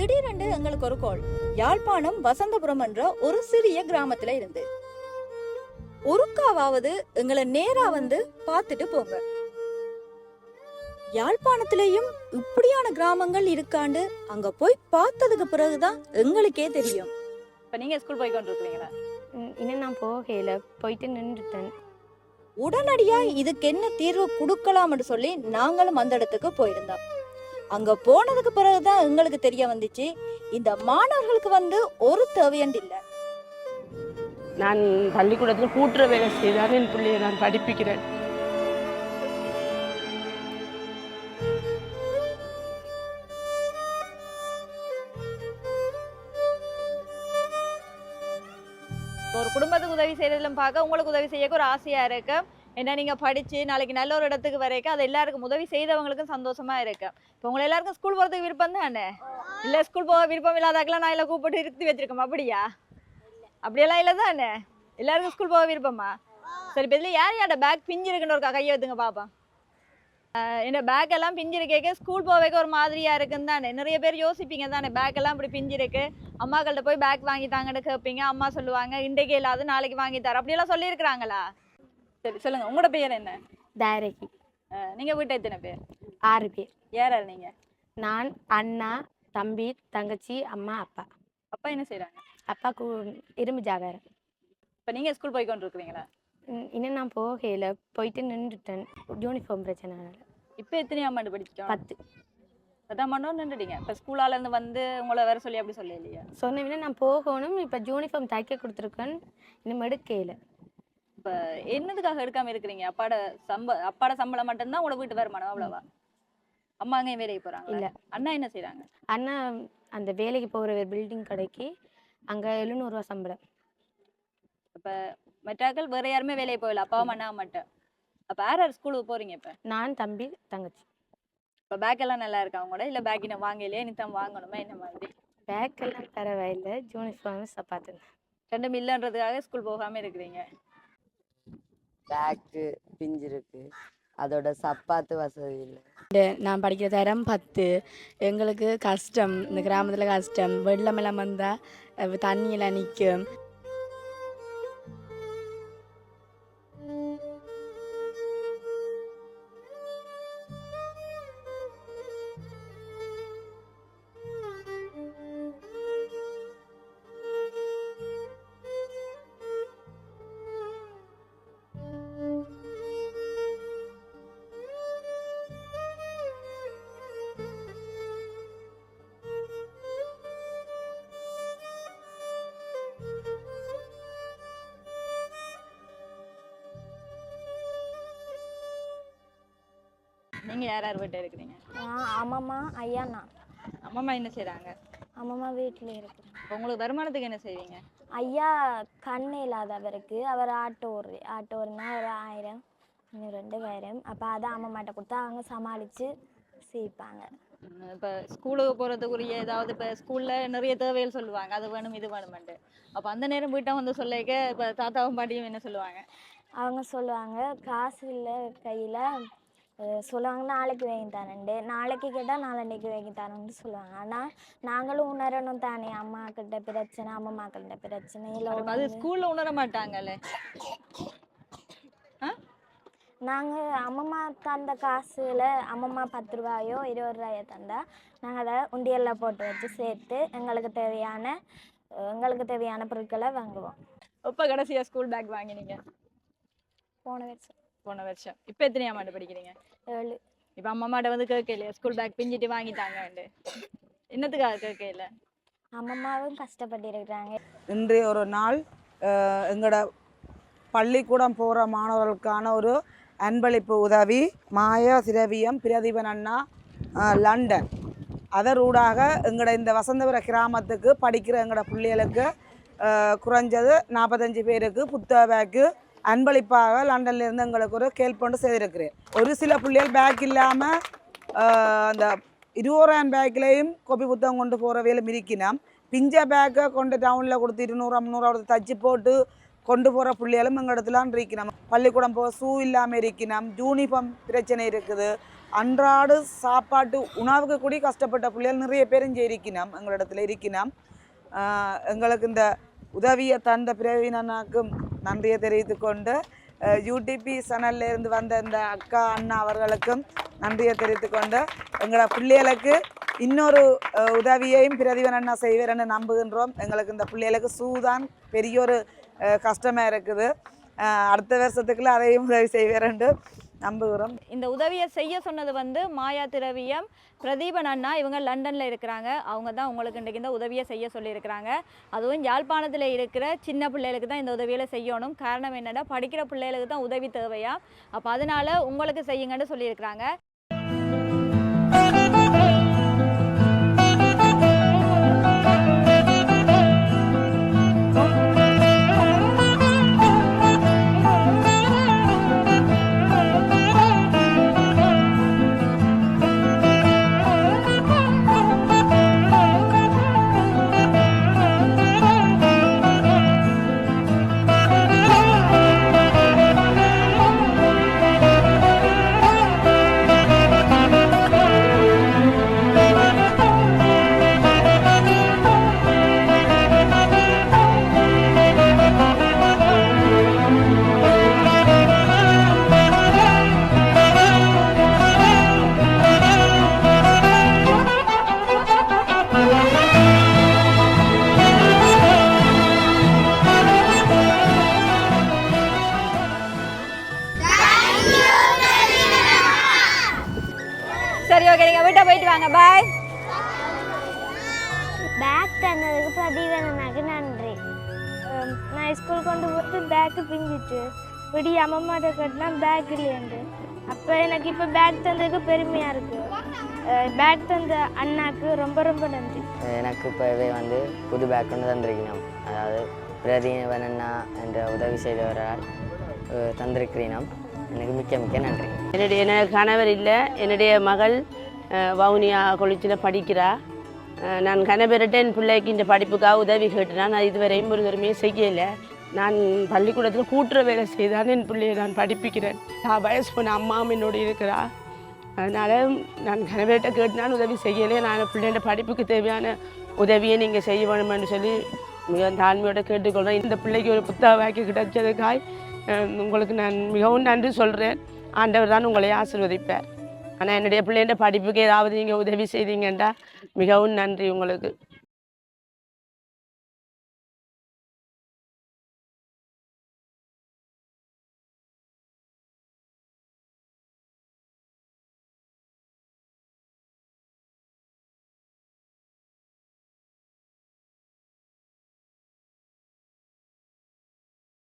திடீரென்று எங்களுக்கு ஒரு கோல் யாழ்ப்பாணம் வசந்தபுரம் என்ற ஒரு சிறிய கிராமத்துல இருந்து. ஒருக்காவது எங்களை நேரா வந்து பார்த்துட்டு போங்க. யாழ்ப்பாணத்திலேயும் இப்படியான கிராமங்கள் இருக்காண்டு அங்க போய் பார்த்ததுக்கு பிறகுதான் எங்களுக்கே தெரியும். இப்ப நீங்க ஸ்கூல் போய் கொண்டிருக்கீங்களா இன்னும் நான் போகையில் போயிட்டு நின்றுட்டேன். உடனடியா இதுக்கு என்ன தீர்வு கொடுக்கலாம்னு சொல்லி நாங்களும் அந்த இடத்துக்கு போயிருந்தோம். அங்க போனதுக்கு பிறகுதான் எங்களுக்கு தெரிய வந்துச்சு இந்த மாணவர்களுக்கு வந்து ஒரு தேவையண்டு இல்ல. நான் பள்ளிக்கூடத்தில் கூட்டுற வேலை செய்தான் என் பிள்ளையை நான் படிப்பிக்கிறேன். ஒரு குடும்பத்துக்கு உதவி செய்யறதுல பார்க்க உங்களுக்கு உதவி செய்யக்க ஒரு ஆசையா இருக்கு. ஏன்னா நீங்கள் படித்து நாளைக்கு நல்ல ஒரு இடத்துக்கு வரைக்கும் அது எல்லாருக்கும் உதவி செய்தவங்களுக்கும் சந்தோஷமாக இருக்கும் இப்போ உங்களை எல்லாருக்கும் ஸ்கூல் போகிறதுக்கு விருப்பம் தானே? இல்லை ஸ்கூல் போக விருப்பம் இல்லாதாக்கெல்லாம் நான் இல்லை கூப்பிட்டு இருத்தி வச்சுருக்கோம்? அப்படியா? அப்படியெல்லாம் இல்லை தானே? எல்லாருக்கும் ஸ்கூல் போக விருப்பமா? சரி இப்போ இதில் யார் யாரோட பேக் பிஞ்சு இருக்குன்னு ஒரு கையை வைத்துங்க பாப்பா என்ன பேக் எல்லாம் பிஞ்சிருக்கேக்க ஸ்கூல் போவேக்க ஒரு மாதிரியா இருக்குன்னு தானே? நிறைய பேர் யோசிப்பீங்க தானே பேக் எல்லாம் இப்படி பிஞ்சு இருக்கு அம்மாக்கள்கிட்ட போய் பேக் வாங்கி தாங்கன்னு கேட்பீங்க அம்மா சொல்லுவாங்க இன்றைக்கு இல்லாத நாளைக்கு வாங்கி தர அப்படியெல்லாம் சொல்லியிருக்கிறாங்களா? சரி சொல்லுங்க. உங்களோட பேர் என்ன? அஹ், நீங்க வீட்டை எத்தனை பேர்? ஆறு பேர். யார் யார் நீங்க? நான் அண்ணா தம்பி தங்கச்சி அம்மா அப்பா. அப்பா என்ன செய்றாங்க? அப்பா கு இரும்பு ஜாகாரம். இப்போ நீங்க ஸ்கூல் போய் கொண்டு இருக்கிறீங்களா இன்னும் நான் போகையில் போயிட்டு நின்றுட்டேன். யூனிஃபார்ம் பிரச்சனைனால இப்போ எத்தனையாம் ஆண்டு படிச்சிட்டோம்? பத்து. பத்தாம் ஆண்டும் நின்றுட்டீங்க. இப்போ ஸ்கூலால இருந்து வந்து உங்களை வர சொல்லி அப்படி சொல்ல இல்லையா சொன்னீங்கன்னா நான் போகணும். இப்போ யூனிஃபார்ம் தைக்க கொடுத்துருக்கேன். இன்னும் எடுக்கையில் இப்போ என்னதுக்காக எடுக்காம இருக்கிறீங்க? அப்பாட சம்ப அப்பாட சம்பளம் மட்டும்தான் உங்களோட வீட்டு வருமானம் அவ்வளவா? அம்மா அங்கேயும் வேலைக்கு போறாங்க இல்ல. அண்ணா என்ன செய்றாங்க? அண்ணா அந்த வேலைக்கு போகிற பில்டிங் கடைக்கு அங்கே எழுநூறுவா சம்பளம். இப்போ மெட்ராக்கள் வேற யாருமே வேலைக்கு போகல. அப்பாவும் அண்ணா மட்டும். அப்போ யார் யார் ஸ்கூலுக்கு போறீங்க இப்போ? நான் தம்பி தங்கச்சி. இப்போ பேக் எல்லாம் நல்லா இருக்கா அவங்களோட இல்லை பேக் இன்னும் வாங்கலையே? நீ தான் வாங்கணுமா? என்ன மாதிரி? பேக் எல்லாம் பரவாயில்லை யூனிஃபார்ம் சப்பாத்து ரெண்டும் இல்லைன்றதுக்காக ஸ்கூல் போகாம இருக்கிறீங்க. பேக்கு பிஞ்சிருக்கு அதோட சப்பாத்து வசதி இல்லை. நான் படிக்கிற தரம் பத்து. எங்களுக்கு கஷ்டம். இந்த கிராமத்தில் கஷ்டம். வெள்ளமெல்லாம் வந்தால் தண்ணியெல்லாம் நிற்கும் நீங்க யார் யார் வீட்டில் இருக்கிறீங்க? அம்மம்மா ஐயா நான் அம்மா என்ன செய்றாங்க? அம்மம்மா வீட்டில் இருக்கிறேன் உங்களுக்கு வருமானத்துக்கு என்ன செய்வீங்க? ஐயா கண் இல்லாதவருக்கு அவர் ஆட்டோ ஓடு ஆட்டோ ஓடுனா ஒரு ஆயிரம் இன்னும் ரெண்டு பேரும் அப்போ அதை அம்மம்மாட்ட கொடுத்தா அவங்க சமாளித்து சீப்பாங்க. இப்போ ஸ்கூலுக்கு போகிறதுக்குரிய ஏதாவது இப்போ ஸ்கூலில் நிறைய தேவைகள் சொல்லுவாங்க. அது வேணும் இது வேணுமெண்டு அப்போ அந்த நேரம் வீட்டை வந்து சொல்லிக்க இப்போ தாத்தாவும் பாட்டியும் என்ன சொல்லுவாங்க? அவங்க சொல்லுவாங்க காசு இல்லை கையில் சொல்லுவாங்க நாளைக்கு வாங்கி தரேன்ட்டு. நாளைக்கு கேட்டால் நாளன்னைக்கு வாங்கி தரேன்னு சொல்லுவாங்க. ஆனால் நாங்களும் உணரணும் தானே. அம்மா கிட்ட பிரச்சனை அம்மம்மா கிட்ட பிரச்சனை இல்லை அது ஸ்கூலில் உணர மாட்டாங்கல்ல. நாங்கள் அம்மம்மா தந்த காசுல அம்மம்மா பத்து ரூபாயோ இருபது ரூபாயோ தந்தா நாங்கள் அதை உண்டியலில் போட்டு வச்சு சேர்த்து எங்களுக்கு தேவையான எங்களுக்கு தேவையான பொருட்களை வாங்குவோம். எப்போ கடைசியாக ஸ்கூல் பேக் வாங்கினீங்க? போன வருஷம். போன வருஷம். இப்போ எத்தனையாம் ஆண்டு படிக்கிறீங்க? ஏழு. இப்போ அம்மா அம்மாட்ட வந்து கேட்கலையா ஸ்கூல் பேக் பிஞ்சிட்டு வாங்கிட்டாங்கன்ட்டு. என்னத்துக்காக கேட்கல? அம்மம்மாவும் கஷ்டப்பட்டு இருக்கிறாங்க. இன்றைய ஒரு நாள் எங்களோட பள்ளிக்கூடம் போகிற மாணவர்களுக்கான ஒரு அன்பளிப்பு உதவி. மாயா திரவியம் பிரதீபன் அண்ணா லண்டன். அதரூடாக எங்களோட இந்த வசந்தபுர கிராமத்துக்கு படிக்கிற எங்களோட பிள்ளைகளுக்கு குறைஞ்சது நாற்பத்தஞ்சு பேருக்கு புத்தக பேக்கு அன்பளிப்பாக லண்டன்ல இருந்து எங்களுக்கு ஒரு கேள்பண்டு செய்திருக்கிறேன். ஒரு சில பிள்ளைகள் பேக் இல்லாமல் அந்த இருபோராயிரம் பேக்லேயும் கோப்பி புத்தகம் கொண்டு போகிற வேலை மிரிக்கினோம் பிஞ்ச பேக்கை கொண்டு டவுனில் கொடுத்து இருநூறு முந்நூறு கொடுத்து தச்சு போட்டு கொண்டு போகிற பிள்ளைகளும் எங்கள் இடத்துலான் இருக்கணும் பள்ளிக்கூடம் போக ஷூ இல்லாமல் இருக்கணும் யூனிஃபார்ம் பிரச்சனை இருக்குது. அன்றாடு சாப்பாட்டு உணவுக்கு கூடி கஷ்டப்பட்ட பிள்ளைகள் நிறைய பேரும் இங்கே இருக்கணும் எங்கள் இடத்துல இருக்கணும் எங்களுக்கு இந்த உதவியை தந்த பிரவினனாக்கும் நன்றியை தெரிவித்துக் கொண்டு யூடிபி சேனல்லேருந்து வந்த இந்த அக்கா அண்ணா அவர்களுக்கும் நன்றியை தெரிவித்துக் கொண்டு எங்களோட பிள்ளைகளுக்கு இன்னொரு உதவியையும் பிரதிபன் அண்ணா செய்வார்னு நம்புகின்றோம். எங்களுக்கு இந்த பிள்ளைகளுக்கு சூதான் பெரிய ஒரு கஷ்டமாக இருக்குது. அடுத்த வருஷத்துக்குள்ள அதையும் உதவி செய்வார்னு நம்புகிறோம். இந்த உதவியை செய்ய சொன்னது வந்து மாயா திரவியம் பிரதீபன் அண்ணா. இவங்க லண்டனில் இருக்கிறாங்க. அவங்க தான் உங்களுக்கு இன்றைக்கு இந்த உதவியை செய்ய சொல்லியிருக்கிறாங்க. அதுவும் யாழ்ப்பாணத்தில் இருக்கிற சின்ன பிள்ளைகளுக்கு தான் இந்த உதவியில் செய்யணும். காரணம் என்னென்னா படிக்கிற பிள்ளைகளுக்கு தான் உதவி தேவையா? அப்போ அதனால் உங்களுக்கு செய்யுங்கன்னு சொல்லியிருக்கிறாங்க. வாங்க பாய் பேக் தந்ததுக்கு பிரதீபனனாக்கு நன்றி. நான் ஸ்கூல் கொண்டு போட்டு பேக்கு பிஞ்சிட்டு விடி அம்மாட்ட கட்டினா பேக் இல்லையண்டு. அப்போ எனக்கு இப்போ பேக் தந்ததுக்கு பெருமையாக இருக்குது பேக் தந்த அண்ணாக்கு ரொம்ப ரொம்ப நன்றி. எனக்கு இப்போவே வந்து புது பேக் ஒன்று தந்திருக்கிறோம் அதாவது பிரதீபனண்ணா என்ற உதவி செய்தவரால் அஹ், தந்திருக்கிறோம் எனக்கு மிக்க மிக்க நன்றி. என்னுடைய கணவர் இல்லை என்னுடைய மகள் வவுனியா கொலிச்சில் படிக்கிறா. நான் கனபெருட்ட என் பிள்ளைக்கு இந்த படிப்புக்காக உதவி கேட்டேன். நான் இதுவரையும் ஒரு தருமையை செய்யலை. நான் பள்ளிக்கூடத்தில் கூட்டுற வேலை செய்தான் என் பிள்ளையை நான் படிப்பிக்கிறேன். நான் வயசு போன அம்மாவும் என்னோட இருக்கிறா. அதனால் நான் கணவர்கிட்ட கேட்டு நான் உதவி செய்யலை. நான் பிள்ளைகிட்ட படிப்புக்கு தேவையான உதவியை நீங்கள் செய்ய வேணுமென்னு சொல்லி மிக தாழ்மையோட கேட்டுக்கொள்கிறேன் இந்த பிள்ளைக்கு ஒரு புத்தக வாக்கி கிடைச்சதுக்காய் உங்களுக்கு நான் மிகவும் நன்றி சொல்கிறேன் ஆண்டவர் தான் உங்களை ஆசிர்வதிப்பேன் ஆனால் என்னுடைய பிள்ளைன்ற படிப்புக்கு ஏதாவது நீங்கள் உதவி செய்தீங்கன்றா மிகவும் நன்றி உங்களுக்கு.